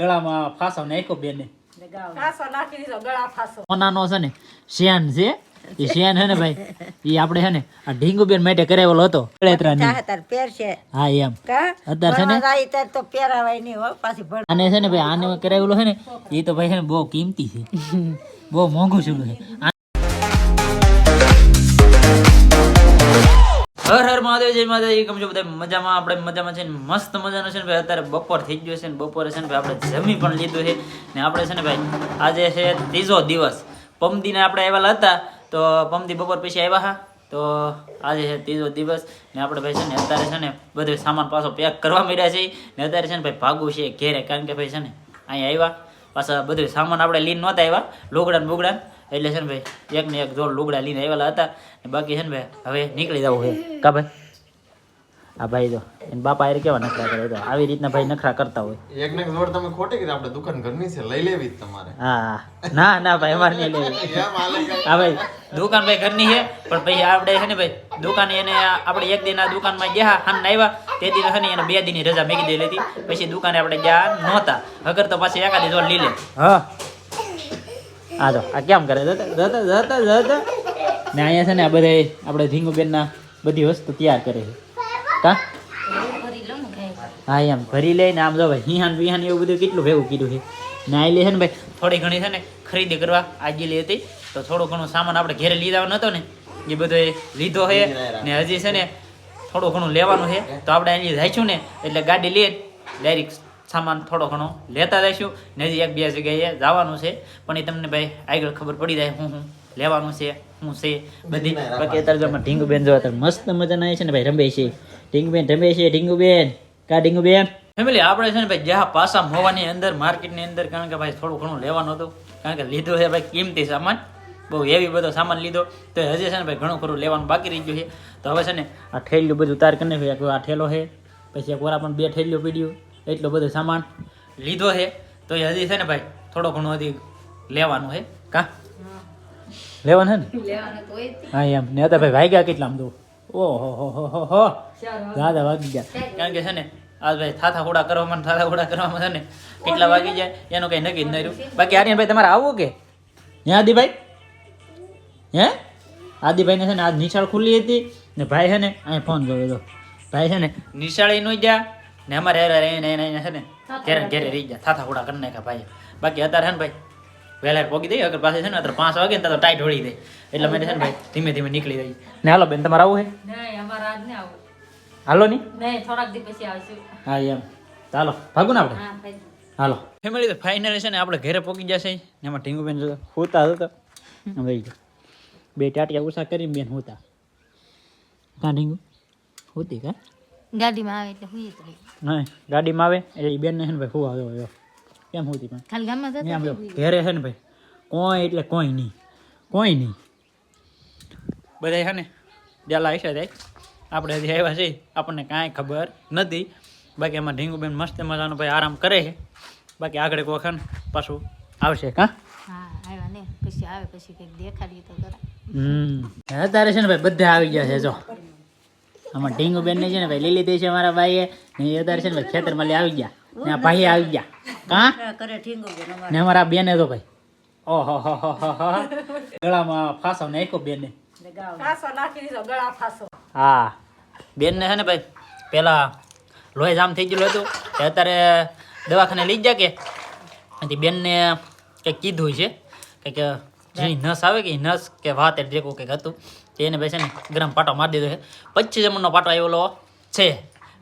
ગળામાં ફાસો નાખ્યો બેને. ફાસો નાખી દીધો ગળા ફાસો. સોનાનો છે ને શેન છે. એ શેન છે ને ભાઈ એ આપણે છે ને આ ઢીંગુબેન માટે કરાવેલો હતો. હા એમ અત્યારે છે ને? તો પહેરાવાય નહીં હો પાછી આને છે ને ભાઈ આને કરાવેલો છે ને એ તો ભાઈ છે ને બહુ કિંમતી છે. બહુ મોંઘું છે હર હર મહાદેવ, જય માતાજી કેમ છો બધા? મજામાં? આપણે મજામાં છે ને, મસ્ત મજાનું છે ને ભાઈ. અત્યારે બપોર થઈ ગયો છે ને, બપોરે છે ને ભાઈ આપણે જમી પણ લીધું છે. ને આપણે છે ને ભાઈ, આજે છે ત્રીજો દિવસ. પમદીને આપણે આવેલા હતા, તો પમદી બપોર પછી આવ્યા હા. તો આજે છે ત્રીજો દિવસ. ને આપણે ભાઈ છે ને, અત્યારે છે ને બધો સામાન પાછો પેક કરવા માંડ્યા છે. ને અત્યારે છે ને ભાઈ ભાગવું છે ઘેરે. કારણ કે ભાઈ છે ને, અહીંયા આવ્યા પાછા બધું સામાન આપણે લીન નહોતા આવ્યા લુગડા બુગડા. એટલે છે ને ભાઈ એક ને એક જોડ લુગડા લઈને આવેલા હતા ને બાકી છે ને ભાઈ હવે નીકળી જવું છે. કા ભાઈ? આ ભાઈ જો એને બાપા એ કેવા નખરા કરે તો આવી રીતના ભાઈ નખરા કરતા હોય. એક ને એક જોડ તમે ખોટી કરી આપણે દુકાન ઘરની છે લઈ લેવી તમારે. હા ના ના ભાઈ અમારે નહીં લેવી. હા ભાઈ દુકાન ભાઈ ઘરની છે પણ પછી આપણે છે ને ભાઈ દુકાને એને આપણે એક દિન આ દુકાનમાં ગયા હાન આવ્યા તે દિન છે ને એને બે દિનની રજા મેકી દેલી હતી. પછી દુકાને આપણે ગયા નહોતા. અગર તો પાછી એકાદી જોડ લઈ લે હા. આ જો આ કેમ કરે? જતા જતા જતા ને અહીંયા છે ને આ બધા આપણે ધીંગુબેનના બધી વસ્તુ તૈયાર કરે છે. કા? હા, એમ ભરી લઈને આમ જો ભાઈ, હિહાન વિહાન એવું બધું કેટલું ભેગું કીધું છે. ને આ લે છે ને ભાઈ, થોડી ઘણી છે ને ખરીદી કરવા આજેલી હતી. તો થોડું ઘણું સામાન આપણે ઘેરે લીધા નતો ને, એ બધો એ લીધો છે. ને હજી છે ને થોડું ઘણું લેવાનું છે. તો આપણે અહીં જઈશું ને, એટલે ગાડી લઈએ ડાયરેક્ટ સામાન થોડો ઘણો લેતા જઈશું. નજીક એક બે જગ્યાએ જવાનું છે. પણ એ તમને ભાઈ આગળ ખબર પડી જાય હું હું લેવાનું છે શું છે બધી. બાકી અત્યારે જો ઢીંગુબેન જો અત્યારે મસ્ત મજાના છે ને ભાઈ રમે છે. ઢીંગુબેન રમે છે ઢીંગુબેન. કા ઢીંગુબેન? ફેમિલી આપણે છે ને ભાઈ જ્યાં પાસા મોવાની અંદર માર્કેટની અંદર કારણ કે ભાઈ થોડું ઘણું લેવાનું હતું. કારણ કે લીધું છે ભાઈ કિંમતી સામાન. બહુ હેવી બધો સામાન લીધો. તો હજી છે ને ભાઈ ઘણું ખરું લેવાનું બાકી રહી ગયું છે. તો હવે છે ને આ ઠેલ્યું બધું તાર કરીને આ ઠેલો છે પછી એક વાર પણ બે ઠેલ્યું પીડ્યું. એટલો બધો સામાન લીધો છે. તો એ હજી છે ને ભાઈ થોડો ઘણો હજી લેવાનું છે. કા? લેવાનું છે ને? હા એમ. ને હતા ભાઈ વાગ્યા કેટલા આમ તો? ઓહો હો હો હો હો દાદા વાગી ગયા. કારણ કે છે ને આ ભાઈ થાથા ખોડા કરવામાં થાથા ખોડા કરવામાં છે ને કેટલા વાગી જાય એનું કઈ નક્કી જ નહીં રહ્યું. બાકી આર્યનભાઈ તમારે આવવું કે? હે આદિભાઈ? હે? આદિભાઈને છે ને આજ નિશાળ ખુલ્લી હતી ને ભાઈ છે ને અહીં ફોન કર્યો હતો. ભાઈ છે ને નિશાળે નો ગયા ને અમારે હેરા રહીને એને એને છે ને ઘેરે ઘેરે. રહી ગયા. થાથા ખોડા કરી નાખ્યા ભાઈ બાકી અત્યારે છે ને ભાઈ વહેલા પોગી દઈએ અગર પાસે છે ને અત્યારે પાંચ વાગે ને તો ટાઈટ હોળી દે. એટલે મેં છે ને ભાઈ ધીમે ધીમે નીકળી જઈએ ને હાલો બેન તમારે આવું હે હાલો ની? નહીં થોડાક દી પછી આવશું. હા એમ. ચાલો ભાગું ને આપણે. ભાઈ. હાલો. ફેમિલી તો ફાઇનલી છે ને આપણે ઘરે પોગી જશે ને એમાં ટીંગુબેન બેન હોતા. હતો રહી ગયો બે ટાટિયા ઉષા કરી બેન હોતા કાં ઢીંગુ હોતી કા? ગાડીમાં આવે એટલે હુઈ જ રહી ગાડીમાં આવે એટલે હે ને ભાઈ હું આવ્યો આવ્યો કેમ હોતી પણ? ખાલી ગામમાં ઘેરે છે ને ભાઈ. કોઈ એટલે કોઈ નહીં. કોઈ નહીં. બધા છે ને ડેલા હશે જાય આપણે હજી આવ્યા છીએ. આપણને કાંઈ ખબર નથી. બાકી એમાં ઢીંગુબેન મસ્ત મજાનો ભાઈ આરામ કરે છે. બાકી આગળ કોઈ વખત પાછું આવશે કા? હા આવ્યા ને. પછી આવે પછી કંઈક દેખાડીએ તો હમ. અત્યારે છે ને ભાઈ બધા આવી ગયા છે જો. આમાં ઢીંગુ બેન છે ને ભાઈ લીલી દે છે અમારા ભાઈએ. ને એ અત્યારે છે ને ભાઈ ખેતરમાં લઈ આવી ગયા. ને આ ભાઈ આવી ગયા. હા કરે ને અમારા બેને તો ભાઈ. ઓહો હો હો ગળામાં ફાંસો નાખ્યો બેને. ફાસો નાખી દીધો ગળા ફાસો. હા. બેનને છે ને ભાઈ પેલા લોહી જામ થઈ ગયેલું હતું. તે અત્યારે દવાખાને લઈ જા કે? એથી બેનને કંઈક કીધું છે. કે કે જેની નસ આવે કે નસ કે વાત એટલે જે કંઈક હતું. એને ભાઈ છે ને ગરમ પાટો મારી દીધો છે. પચીસ જમણનો પાટો આવેલો છે.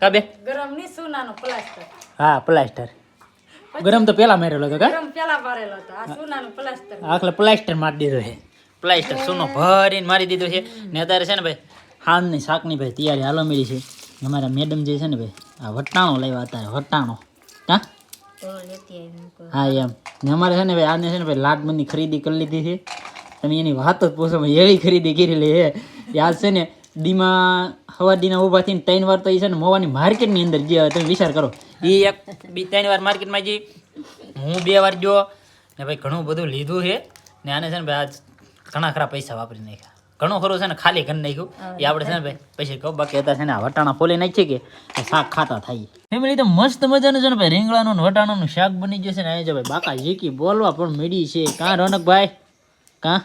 કા બે? ગરમની સુનાનો પ્લાસ્ટર હા પ્લાસ્ટર ગરમ તો પેલા મારેલો હતો કા? ગરમ પેલા મારેલો હતો. આ સુનાનું પ્લાસ્ટર આખલે પ્લાસ્ટર મારી દીધો છે. પ્લાસ્ટર સોનો ભરીને મારી દીધો છે. ને અત્યારે છે ને ભાઈ હાનની શાકની ભાઈ તૈયારી હાલો મેળી છે. અમારા મેડમ જે છે ને ભાઈ આ વટાણો લાવ્યા અત્યારે વટાણો. હા હા એમ. ને અમારે છે ને ભાઈ આને છે ને ભાઈ લાડબંધની ખરીદી કરી લીધી છે. તમે એની વાત જ પૂછો ભાઈ એવી ખરીદી કરી લે યાદ છે ને દીમાં હવા દીના ઊભા થઈને ત્રણ વાર તો એ છે ને મોવાની માર્કેટની અંદર ગયા તમે વિચાર કરો. એ એક બી ત્રણ વાર માર્કેટમાં જઈ હું બે વાર ગયો ને ભાઈ ઘણું બધું લીધું છે ને આને છે ને ભાઈ આજ ઘણા ખરા પૈસા વાપરી નાખ્યા. ઘણું ખરું છે ને ખાલી ઘર નાખ્યું. એ આપણે છે ને ભાઈ પછી કહો બાકી હતા છે ને આ વટાણા ફોલી નાખીએ કે શાક ખાતા થાય. ફેમિલી તો મસ્ત મજાનું છે ને ભાઈ રીંગણાનું વટાણાનું શાક બની જશે ને અહીં જો ભાઈ બાકા જીકી બોલવા પણ મેડી છે. કાં રોનકભાઈ? કાં?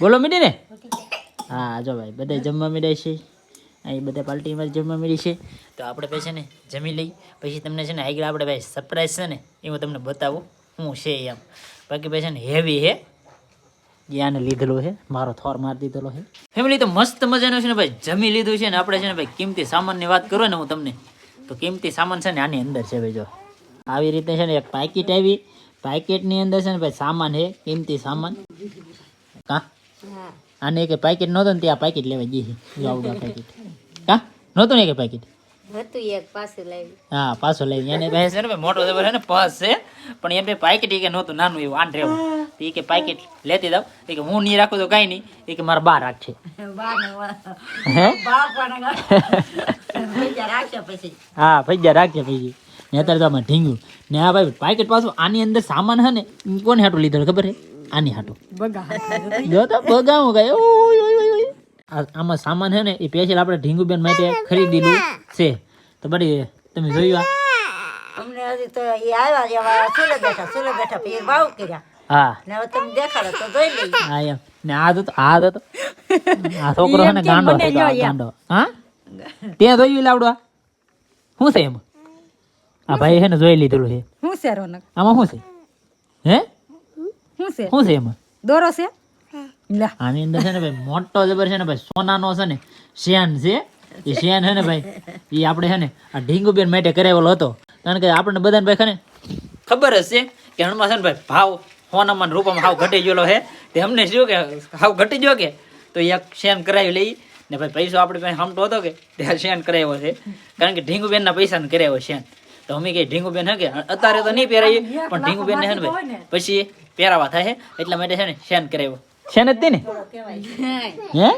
બોલો મીડી ને? હા જો ભાઈ બધા જમવા મીડાય છે. અહીં બધા પાર્ટીમાં જમવા મળી છે. તો આપણે પછી છે ને જમી લઈ. પછી તમને છે ને આગળ આપણે ભાઈ સરપ્રાઈઝ છે ને એ હું તમને બતાવું શું છે એમ. બાકી પછી છે ને હેવી હે જ્ઞાન લીધેલો છે. મારો થોર મારી દીધેલો છે. ફેમિલી તો મસ્ત મજાનું છે ને ભાઈ જમી લીધું છે ને આપણે છે ને ભાઈ કિંમતી સામાનની વાત કરો ને હું તમને. તો કિંમતી સામાન છે ને આની અંદર છે ભાઈ જો. આવી રીતે છે ને એક પાકીટ આવી. પાકીટની અંદર છે ને ભાઈ સામાન છે કિંમતી સામાન. કા? આને એક પાકીટ નહોતો ને ત્યાં પાકીટ લેવા જઈએ જો આવડા પાકીટ કા નહોતું ને એક પાકીટ હતું એક પાસે લાવી હા પાછો લઈ એને પાસે છે ને ભાઈ મોટો જબર છે ને? પર્સ છે. પણ એમ પાકીટ કે નહોતું નાનું એવું આન રહેવું તો એ કે પાકીટ લેતી જાવ એ કે હું નહીં રાખું તો કાંઈ નહીં. એ કે મારા બા રાખશે. હે? બા પણ બીજા રાખશે પછી. હા પૈસા રાખજે પછી. ને અત્યારે તો આમાં ઢીંગું. ને આ ભાઈ પાકીટ પાછું આની અંદર સામાન છે ને ઈ કોને હાટું લીધેલું ખબર છે? આની હાટો. બગા જો તો બગાવું આમાં સામાન છે ને એ પેશિયલ આપણે ઢીંગુબેન માટે ખરીદેલું છે. તો બડી તમે જોયું આ? અમને હજી તો એ આવ્યા સુલે બેઠા સુલે બેઠા પછી ભાવ કર્યા. હા. ને હવે તમે દેખાડો તો જોઈ લઈએ. હા એમ. ને આ તો આ તો આ છોકરો છે ને ગાંડો છે તો આ ગાંડો. હા? ત્યાં જોયું લાવડવા શું છે એમાં? આ ભાઈ છે ને જોઈ લીધેલું છે. શું છે રોનક? આમાં શું છે? શું છે? શું છે એમાં? દોરો છે? લે. આની અંદર છે ને ભાઈ મોટો જબર છે ને ભાઈ સોનાનો છે ને શેન છે. એ શેન છે ને ભાઈ એ આપણે છે ને આ ઢીંગુબેન માટે કરાવેલો હતો. કારણ કે આપણને બધાને ભાઈ ખને ખબર જ છે કે હણમાં છે ને ભાઈ ભાવ સોનામાં રૂપામાં હાવ ઘટી ગયેલો છે. તે અમને શું કે હાવ ઘટી ગયો કે? તો એક શેન કરાવી લઈ. ને ભાઈ પૈસો આપણે પાસે હમતો હતો કે ત્યાં આ શેન કરાવ્યો છે. કારણ કે ઢીંગુબેનના પૈસાને કરાવ્યો શેન. તો અમે કે ઢીંગુબેન હે કે અત્યારે તો નહીં પહેરાઈએ પણ ઢીંગુબેન ને છે ને ભાઈ? પછી પહેરાવા થાય છે એટલા માટે છે ને શેન કરાવ્યો. શેન જ તે ને? હે?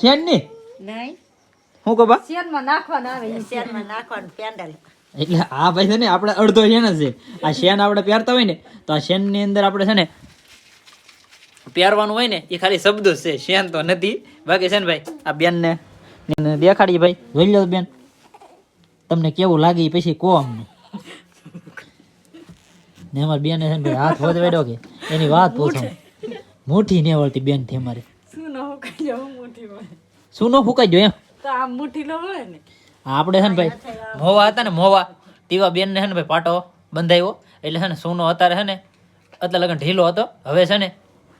શેનની? નહીં. હું કહું બા? શેનમાં નાખવાના આવે શેનમાં નાખવાનું પેન્ડલ. એટલે આ ભાઈ છે ને આપણે અડધો શેન જ છે. આ શેન આપણે પહેરતા હોય ને તો આ શેનની અંદર આપણે છે ને પહેરવાનું હોય ને એ ખાલી શબ્દ જ છે. શેન તો નથી. બાકી છે ને ભાઈ આ બેન ને દેખાડીએ ભાઈ. જોઈ લો બેન. તમને કેવું લાગે પછી કહો અમને ને અમારી બેન છે ને ભાઈ હાથ વધવાડ્યો કે એની વાત પૂછો. મુઠ્ઠી ને વળતી બેનથી અમારે. શું ન હુકાઈ જવું મુઠ્ઠી હોય શું ન ફૂકાઈ ગયો એમ? તો આમ મુઠ્ઠી લો હોય ને. આપણે છે ને ભાઈ મોવા હતા ને મોવા. તેવા બેનને છે ને ભાઈ પાટો બંધાયો. એટલે છે ને સોનો અત્યારે છે ને એટલે લગન ઢીલો હતો. હવે છે ને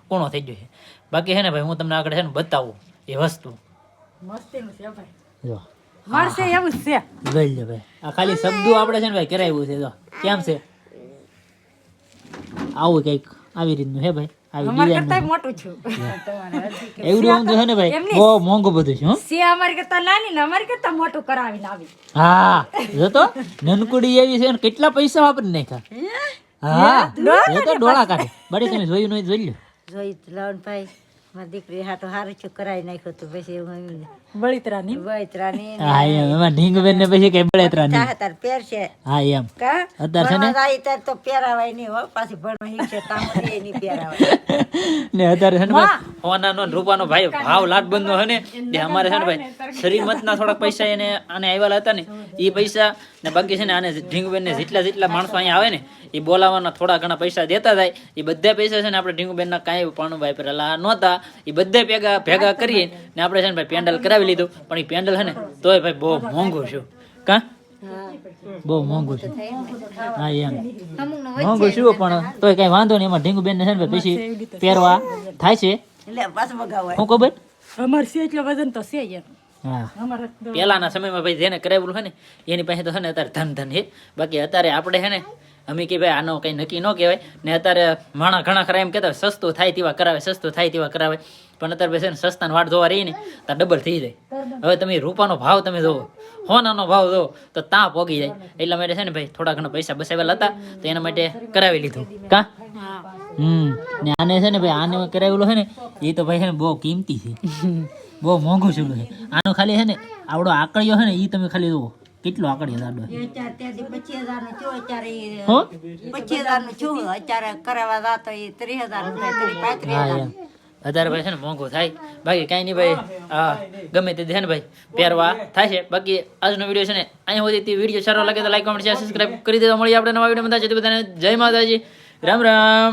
કૂણો થઈ ગયો છે. બાકી છે ને ભાઈ હું તમને આગળ છે ને બતાવું એ વસ્તુ. મસ્તીનું છે ભાઈ. જો. મળશે એવું જ છે. જોઈ લે ભાઈ. આ ખાલી શબ્દો આપણે છે ને ભાઈ કરાવ્યું છે તો કેમ છે? આવું કંઈક આવી રીતનું હે ભાઈ? આવી અમારે design કરતા નું. મોટું છું. તમારે હજી આમ તો છે ને ભાઈ? બહુ મોંઘું બધું છે હો. છે કરતા નાની ને અમારી કરતા મોટું કરાવીને આવી. હા. જો તો નનકુડી એવી છે ને કેટલા પૈસા વાપરી નાખ્યા? હા? એ તો ડોળા કાઢે બડી તમે જોયું નહીં જોઈ લો જોઈ લવન ભાઈ. મારી દીકરી હાટો હારું છું કરાવી નાખ્યું તું પછી બળિતરાની? બળિતરાની હા એમ. એમાં ઢીંગબેન ને પછી કઈ બળેતરા નહીં તાર પહેર છે. હા એમ. કા? અત્યારે છે ને? ભણવા તો પહેરાવાય નહીં હો. પાછી ભણવા શીખશે તામ એ નહીં પહેરાવાય. ને અત્યારે છે ને ભાઈ સોનાનો રૂપાનો ભાઈ ભાવ લાખબંધ નો છે ને તે અમારે છે ને ભાઈ શ્રીમત ના થોડાક પૈસા એને આને આવેલા હતા ને એ પૈસા ને બાકી છે ને આને ઢીંગબેન ને જેટલા જેટલા માણસો અહીંયા આવે ને એ બોલાવાના થોડા ઘણા પૈસા દેતા થાય એ બધા પૈસા છે ને આપણે ઢીંગબેન ના કાંઈ પણ ભાઈ પેલા નહોતા એ બધા ભેગા ભેગા કરીએ ને આપણે છે ને ભાઈ પેન્ડલ કરાવી લીધું. પણ એ પેન્ડલ હે ને તોય ભાઈ બહુ મોંઘું છું. કા? બહુ મોંઘું છે. હા એમ. મોંઘું છું પણ તોય કઈ વાંધો નહીં. એમાં ઢીંગુબેન ને છે ને ભાઈ પછી પહેરવા થાય છે. હું ખબર? અમાર છે એટલે વજન તો છે યાર પેલાના સમયમાં ભાઈ જેને કરાવેલું છે ને એની પાસે તો છે ને અત્યારે ધન ધન છે. બાકી અત્યારે આપણે છે ને અમે કે ભાઈ આનો કંઈ નક્કી ન કહેવાય. ને અત્યારે માણા ઘણા ખરા એમ કહેતા સસ્તું થાય તેવા કરાવે, સસ્તું થાય તેવા કરાવે. પણ અત્યારે છે ને સસ્તાનો વાટ જોવા રહી ને ત્યાં ડબલ થઈ જાય. હવે તમે રૂપાનો ભાવ તમે જોવો, હોનાનો ભાવ જોવો, તો ત્યાં પોગી જાય. એટલા માટે છે ને ભાઈ, થોડા ઘણા પૈસા બસાવેલા હતા, તો એના માટે કરાવી લીધું. કા? હમ. ને આને છે ને ભાઈ, આને કરાવેલું છે ને, એ તો ભાઈ છે ને બહુ કિંમતી છે. બહુ મોંઘું છે. આનો ખાલી છે ને, આવડો આકડીઓ છે ને એ તમે ખાલી જુઓ. કેટલો આગળ છે. હજારનું હો? પચીસ હજારનું છું અત્યારે કરાવવા જાતો એ ત્રીસ હજારનું થાય ત્રીસ હજાર ભાઈ છે ને મોંઘું થાય. બાકી કાંઈ નહીં ભાઈ હા ગમે તે છે ને ભાઈ. પહેરવા થાય છે. બાકી આજનો વીડિયો છે ને અહીંયા સુધી વીડિયો સારો લાગે તો લાઈક કોમેન્ટ શેર સબસ્ક્રાઈબ કરી દેવા મળીએ આપણે નવા વીડિયો બધા બધાને જય માતાજી. રામ રામ.